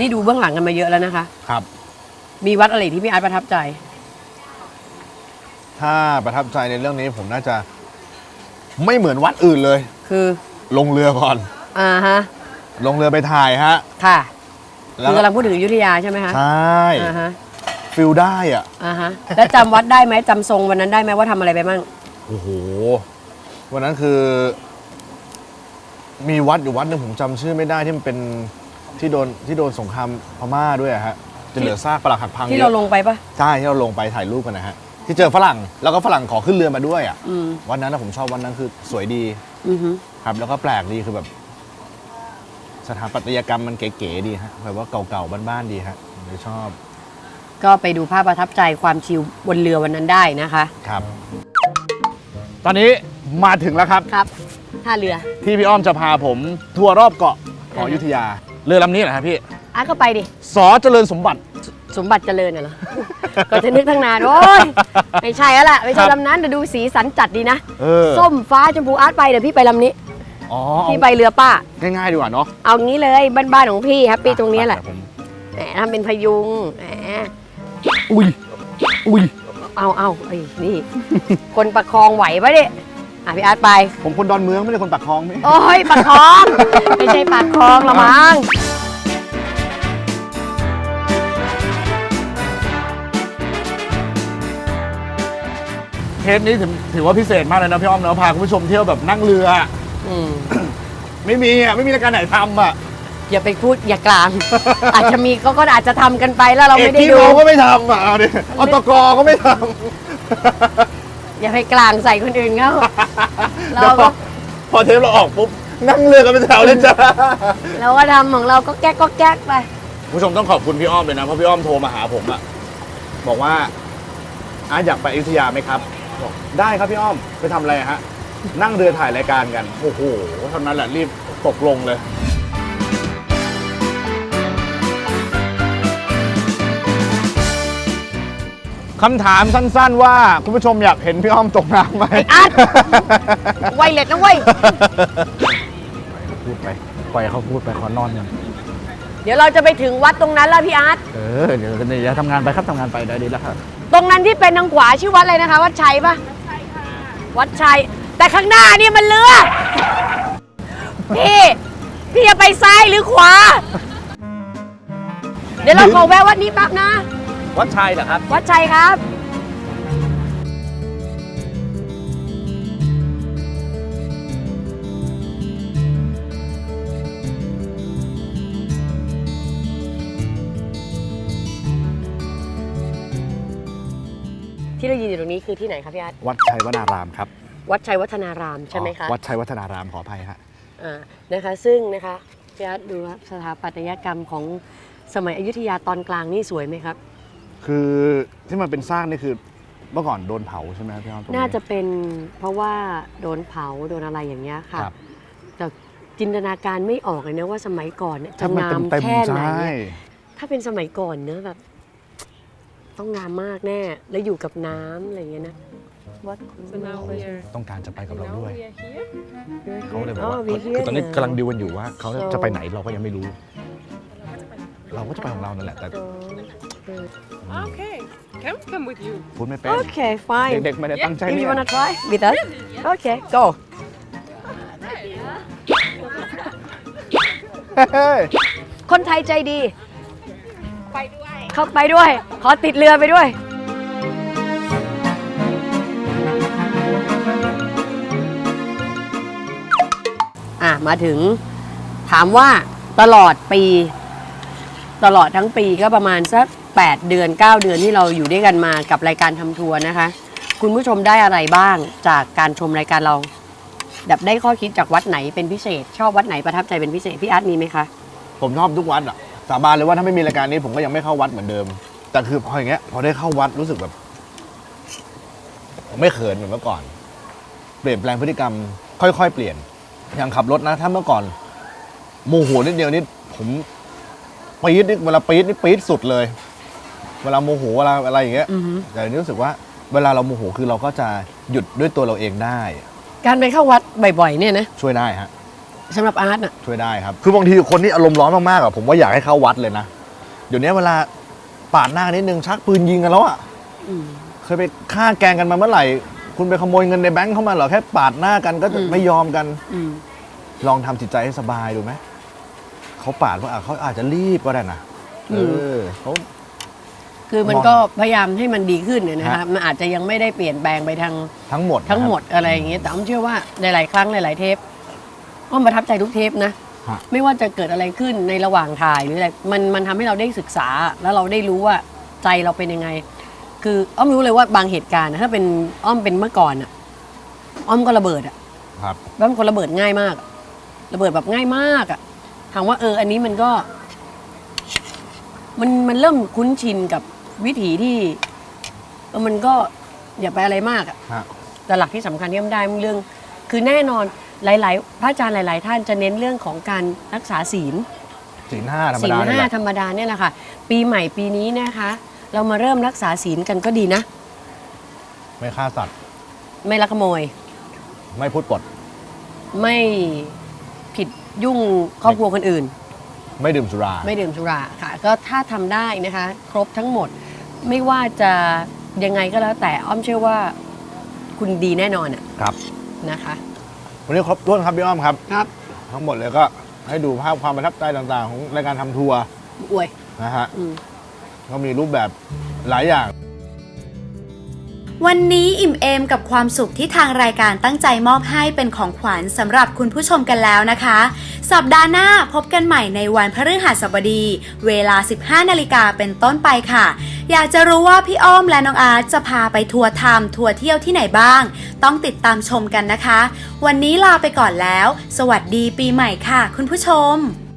นี่ดูเบื้องหลังกันมาเยอะแล้วนะคะ ครับ มีวัดอะไรที่พี่อาร์ตประทับใจ ถ้าประทับใจในเรื่องนี้ผมน่าจะ ไม่เหมือนวัดอื่นเลย คือ ลงเรือก่อน อ่าฮะ ลงเรือไปถ่ายฮะ ค่ะแล้คืวอกำลังพูดถึงอยุธยาใช่ไหมคะใช่อ่าฮะฟิลได้อะอ่าฮะ แล้วจำวัดได้ไหมจำทรงวันนั้นได้ไหมว่าทำอะไรไปบ้างโอ้โห วันนั้นคือ มีวัดอยู่วัดหนึ่งผมจำชื่อไม่ได้ที่มันเป็น ที่โดนที่โดนสงครามพม่าด้วยอะฮะจะเหลือซากปรักหักพังที่เยเราอะลงไปปะใช่ที่เราลงไปถ่ายรูปกันนะฮะที่เจอฝรั่งแล้วก็ฝรั่งขอขึ้นเรือมาด้วยอะอืมวันนั้นนะผมชอบวันนั้นคือสวยดีอือฮึครับ แล้วก็แปลกดีคือแบบ สถาปัตยกรรมมันเก๋ๆดีฮะแบบว่าเก่าๆบ้านๆดีฮะผมเลยชอบก็ไปดูภาพประทับใจความชิลบนเรือวันนั้นได้นะคะ ครับ ตอนนี้มาถึงแล้วครับ ครับท่าเรือ ที่พี่อ้อมจะพาผมทัวร์รอบเกาะของอยุธยา เรือลำนี้เหรอครับพี่อาร์ตก็ไปดิ สอเจริญสมบัติ สมบัติเจริญน่ะเหรอ ก็จะนึกตั้งนานโอ๊ยไม่ใช่แล้วล่ะไม่ใช่ครับลำนั้นแต่ดูสีสันจัดดีนะ เออส้มฟ้าชมพูอาร์ตไปเดี๋ยวพี่ไปลำนี้ อ๋อพี่ไปเรือป้าเอาง่ายๆดีกว่าเนาะเอางี้เลยบ้านๆของพี่แฮปปี้ตรงนี้แหละไปผมแหมทำเป็นพยุงแหมอุ้ยอุ้ยเอาเอาไอ้ยนี่ คนประคองไหวปะเนี่ย อะพี่อาร์ตไป ผมคนดอนเมืองไม่ได้คนปากคลองนี่โอ้ยปากคลอง ไม่ใช่ปากคลองละมั้งเทปนี้ถือถือว่าพิเศษมากเลยนะพี่อ้อมเนาะพาคุณผู้ชมเที่ยวแบบนั่งเรือ อืมไม่มีอะไม่มีรายการไหนทำอะอย่าไปพูดอย่ากลาง อาจจะมีก็ก็อาจจะทำกันไปแล้วเราเอกไม่ได้ที่ดูเขาก็ไม่ทำอะเอาดิอตกก็ไม่ท อย่าไปกลางใส่คนอื่นเขาำเราก็ พอเทปเราออกปุ๊บนั่งเรือกันเป็นแถวเลยจ้า เราก็ทำของเราก็แก๊กก็แก๊กไปผู้ชมต้องขอบคุณพี่อ้อมเลยนะ เพราะพี่อ้อมโทรมาหาผมอะบอกว่าอาอยากไปอยุธยาไหมครับบอกได้ครับพี่อ้อมไปทำอะไรฮะ นั่งเรือถ่ายรายการกัน โอ้โหเท่านั้นแหละรีบตกลงเลย คำถามสั้นๆว่าคุณผู้ชมอยากเห็นพี่อ้อมตกน้ำไหมไอ้อาร์ตไวเล็ตนะเว้ย พูดไปปล่อยเขาพูดไปขอนอนกันเดี๋ยวเราจะไปถึงวัดตรงนั้นแล้วพี่อาร์ตเออเดี๋ยวเดี๋ยวทำงานไปครับทำงานไปได้ดีแล้วครับตรงนั้นที่เป็นทางขวาชื่อวัดอะไรนะคะ วัดชัยปะวัดชัยแต่ข้างหน้านี่มันเรือ พี่พี่จะไปซ้ายหรือขวา เดี๋ยวเราขอแวะวัดนี้แป๊บนะ วัดชัยเหรอครับ วัดชัยครับ ที่เรายืนอยู่ตรงนี้คือที่ไหนครับพี่อาร์ตวัดชัยวนารามครับวัดชัยวัฒนารามใช่ไหมคะ อ๋อวัดชัยวัฒนารามขออภัยฮะ อ่านะคะซึ่งนะคะพี่อาร์ตดูว่าสถาปัตยกรรมของสมัยอยุธยาตอนกลางนี่สวยไหมครับ คือที่มันเป็นสร้างนี่คือเมื่อก่อนโดนเผาใช่ไหมครับพี่อ้อมตรงน่าจะเป็นเพราะว่าโดนเผาโดนอะไรอย่างเงี้ยค่ะ ครับ แต่จินตนาการไม่ออกเลยนะว่าสมัยก่อนเนี่ยจะถ้ามันงามเต็มแค่ๆไหน ใช่ ถ้าเป็นสมัยก่อนเนอะแบบ ต้องงามมากแน่ แล้วอยู่กับน้ำอะไรอย่างเงี้ยนะวัด So now we are ต้องการจะไปกับเรา now ด้วย we are here. เขาเลยบอกว่าอ๋อ we คือตอนนี้ here กำลังดิวกันอยู่ว่าเขา So จะไปไหนเราก็ยังไม่รู้ เราก็จะไปของเรานั่นแหละแต่ Okay, can we come with you? พูดไม่เป็นโอเค fine เด็กๆไม่ได้ตั้งใจ if เนี่ you ย wanna try with us okay go เฮ้ยคนไทยใจดี ไปด้วย เขาไปด้วย ขอติดเรือไปด้วย อะ มาถึงถามว่าตลอดปี ตลอดทั้งปีก็ประมาณสัก8เดือน 9 เดือนที่เราอยู่ด้วยกันมากับรายการทำทัวร์นะคะ คุณผู้ชมได้อะไรบ้างจากการชมรายการเรา แบบได้ข้อคิดจากวัดไหนเป็นพิเศษ ชอบวัดไหนประทับใจเป็นพิเศษพี่อาร์ตมีไหมคะ ผมชอบทุกวัดอะ สาบานเลยว่าถ้าไม่มีรายการนี้ผมก็ยังไม่เข้าวัดเหมือนเดิม แต่คือพออย่างเงี้ยพอได้เข้าวัดรู้สึกแบบไม่เขินเหมือนเมื่อก่อน เปลี่ยนแปลงพฤติกรรม ค่อยๆ เปลี่ยนอย่างขับรถนะ ถ้าเมื่อก่อนโมโหนิดเดียวนี่ผม ปี๊ดนี่เวลาปี๊ดนี่ปี๊ดสุดเลย เวลาโมโหเวลาอะไรอย่างเงี้ยอือฮึ แต่อันนี้รู้สึกว่าเวลาเราโมโหคือเราก็จะหยุดด้วยตัวเราเองได้ การไปเข้าวัดบ่อยๆเนี่ยนะช่วยได้ฮะ สำหรับอาร์ตน่ะ ช่วยได้ครับ คือบางทีคนที่อารมณ์ร้อนมากๆอะผมว่าอยากให้เข้าวัดเลยนะ เดี๋ยวนี้เวลาปาดหน้านิดนึงชักปืนยิงกันแล้วอะอืม เคยไปฆ่าแกล้งกันมาเมื่อไหร่ คุณไปขโมยเงินในแบงค์เข้ามาเหรอแค่ปาดหน้ากันก็จะอืม ไม่ยอมกัน อืม ลองทำจิตใจให้สบายดูไหม เขาปาดว่าอะเขาอาจจะรีบก็ได้นะเออเขาคือมันมองก็พยายามให้มันดีขึ้นเนี่ยนะคะฮะมันอาจจะยังไม่ได้เปลี่ยนแปลงไปทางทั้งหมดนะครับทั้งหมดอะไรอย่างเงี้ยแต่อ้อมเชื่อว่าหลายๆครั้งหลายๆเทปอ้อมประทับใจทุกเทปนะฮะไม่ว่าจะเกิดอะไรขึ้นในระหว่างถ่ายหรืออะไรมันมันทำให้เราได้ศึกษาแล้วเราได้รู้ว่าใจเราเป็นยังไง คืออ้อมรู้เลยว่าบางเหตุการณ์นะถ้าเป็นอ้อมเป็นเมื่อก่อนอะอ้อมก็ระเบิดอะครับแล้วเป็นคนระเบิดง่ายมากอะระเบิดแบบง่ายมากอะ ถามว่าเออ อันนี้มันก็ มันมันเริ่มคุ้นชินกับวิถีที่เออมันก็อย่าไปอะไรมากอะฮะแต่หลักที่สำคัญที่ทำได้มันเรื่อง คือแน่นอนหลาย ๆ พระอาจารย์หลาย ๆ ท่านจะเน้นเรื่องของการรักษาศีล ศีลห้าธรรมศีลดาเนี่ยห้าแหละธรรมดาเนี่ยแหละค่ะ ปีใหม่ปีนี้นะคะ เรามาเริ่มรักษาศีลกันก็ดีนะ ไม่ฆ่าสัตว์ ไม่ลักขโมย ไม่พูดปดไม่ผิด ยุ่งครอบครัวคนอื่น ไม่ดื่มสุรา ไม่ดื่มสุราค่ะ ก็ถ้าทำได้นะคะ ครบทั้งหมดไม่ว่าจะยังไงก็แล้วแต่อ้อมเชื่อว่าคุณดีแน่นอนอะครับ นะคะ วันนี้ครบถ้วนครับพี่อ้อมครับ ครับทั้งหมดเลยก็ให้ดูภาพความประทับใจต่างๆ ของรายการทำทัวร์อวยนะฮะอืม ก็มีรูปแบบหลายอย่าง วันนี้อิ่มเอมกับความสุขที่ทางรายการตั้งใจมอบให้เป็นของขวัญสำหรับคุณผู้ชมกันแล้วนะคะ สัปดาห์หน้าพบกันใหม่ในวันพฤหัสบดี เวลา 15 นาฬิกาเป็นต้นไปค่ะ อยากจะรู้ว่าพี่อ้อมและน้องอาร์ตจะพาไปทัวร์ทำทัวร์เที่ยวที่ไหนบ้าง ต้องติดตามชมกันนะคะ วันนี้ลาไปก่อนแล้ว สวัสดีปีใหม่ค่ะ คุณผู้ชม